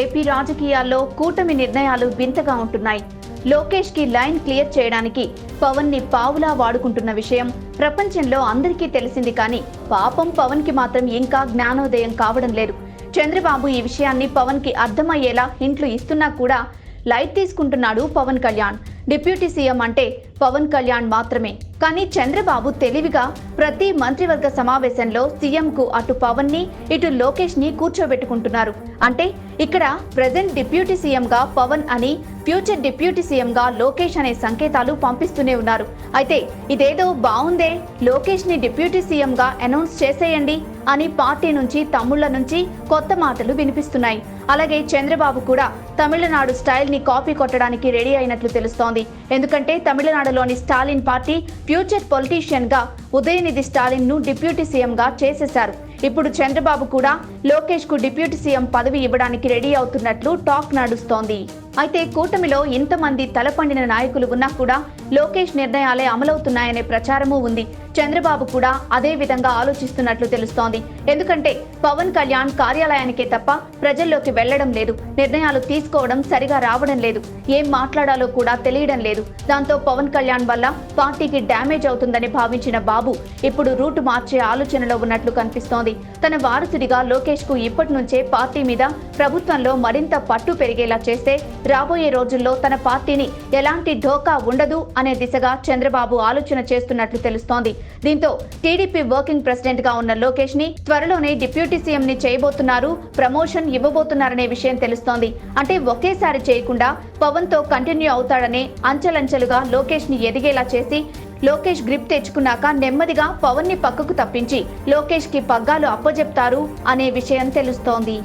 AP రాజకీయాల్లో కూటమి నిర్ణయాలు వింతగా ఉంటున్నాయి. లోకేష్కి లైన్ క్లియర్ చేయడానికి పవన్ని పావులా వాడుకుంటున్న విషయం ప్రపంచంలో అందరికీ తెలిసింది కానీ పాపం పవన్కి మాత్రం ఇంకా జ్ఞానోదయం కావడం లేదు. చంద్రబాబు ఈ విషయాన్ని పవన్కి అర్థమయ్యేలా హింట్లు ఇస్తున్నా కూడా లైట్ తీసుకుంటున్నాడు పవన్ కళ్యాణ్. డిప్యూటీ సీఎం అంటే పవన్ కళ్యాణ్ మాత్రమే. కానీ చంద్రబాబు తెలివిగా ప్రతి మంత్రివర్గ సమావేశంలో సీఎం కు అటు పవన్ని ఇటు లోకేష్ని కూర్చోబెట్టుకుంటున్నారు. అంటే ఇక్కడ ప్రజెంట్ డిప్యూటీ సీఎం గా పవన్ అని ఫ్యూచర్ డిప్యూటీ సీఎం గా లోకేష్ అనే సంకేతాలు పంపిస్తూనే ఉన్నారు. అయితే ఇదేదో బాగుందే లోకేష్ని డిప్యూటీ సీఎం గా అనౌన్స్ చేసేయండి అని పార్టీ నుంచి తమ్ముళ్ళ నుంచి కొత్త మాటలు వినిపిస్తున్నాయి. అలాగే చంద్రబాబు కూడా తమిళనాడు స్టైల్ని కాపీ కొట్టడానికి రెడీ అయినట్లు తెలుస్తోంది. ఎందుకంటే తమిళనాడు తమిళనాడులోని స్టాలిన్ పార్టీ ఫ్యూచర్ పొలిటీషియన్గా ఉదయనిధి స్టాలిన్ను డిప్యూటీ సీఎం గా చేసేశారు. ఇప్పుడు చంద్రబాబు కూడా లోకేష్కు డిప్యూటీ సీఎం పదవి ఇవ్వడానికి రెడీ అవుతున్నట్లు టాక్ నడుస్తోంది. అయితే కూటమిలో ఇంతమంది తలపండిన నాయకులు ఉన్నా కూడా లోకేష్ నిర్ణయాలే అమలవుతున్నాయనే ప్రచారమూ ఉంది. చంద్రబాబు కూడా అదే విధంగా ఆలోచిస్తున్నట్లు తెలుస్తోంది. ఎందుకంటే పవన్ కళ్యాణ్ కార్యాలయానికే తప్ప ప్రజల్లోకి వెళ్ళడం లేదు. నిర్ణయాలు తీసుకోవడం సరిగా రావడం లేదు. ఏం మాట్లాడాలో కూడా తెలియడం లేదు. దాంతో పవన్ కళ్యాణ్ వల్ల పార్టీకి డ్యామేజ్ అవుతుందని భావించిన బాబు ఇప్పుడు రూటు మార్చే ఆలోచనలో ఉన్నట్లు కనిపిస్తోంది. తన వారసుడిగా లోకేష్కు ఇప్పటి నుంచే పార్టీ మీద ప్రభుత్వంలో మరింత పట్టు పెరిగేలా చేస్తే రాబోయే రోజుల్లో తన పార్టీని ఎలాంటి ఢోకా ఉండదు అనే దిశగా చంద్రబాబు ఆలోచన చేస్తున్నట్లు తెలుస్తోంది. దీంతో టీడీపీ వర్కింగ్ ప్రెసిడెంట్గా ఉన్న లోకేష్ని త్వరలోనే డిప్యూటీ సీఎం ని చేయబోతున్నారు ప్రమోషన్ ఇవ్వబోతున్నారనే విషయం తెలుస్తోంది. అంటే ఒకేసారి చేయకుండా పవన్తో కంటిన్యూ అవుతాడనే అంచెలంచెలుగా లోకేష్ని ఎదిగేలా చేసి లోకేష్ గ్రిప్ తెచ్చుకున్నాక నెమ్మదిగా పవన్ని పక్కకు తప్పించి లోకేష్కి పగ్గాలు అప్పజెప్తారు అనే విషయం తెలుస్తోంది.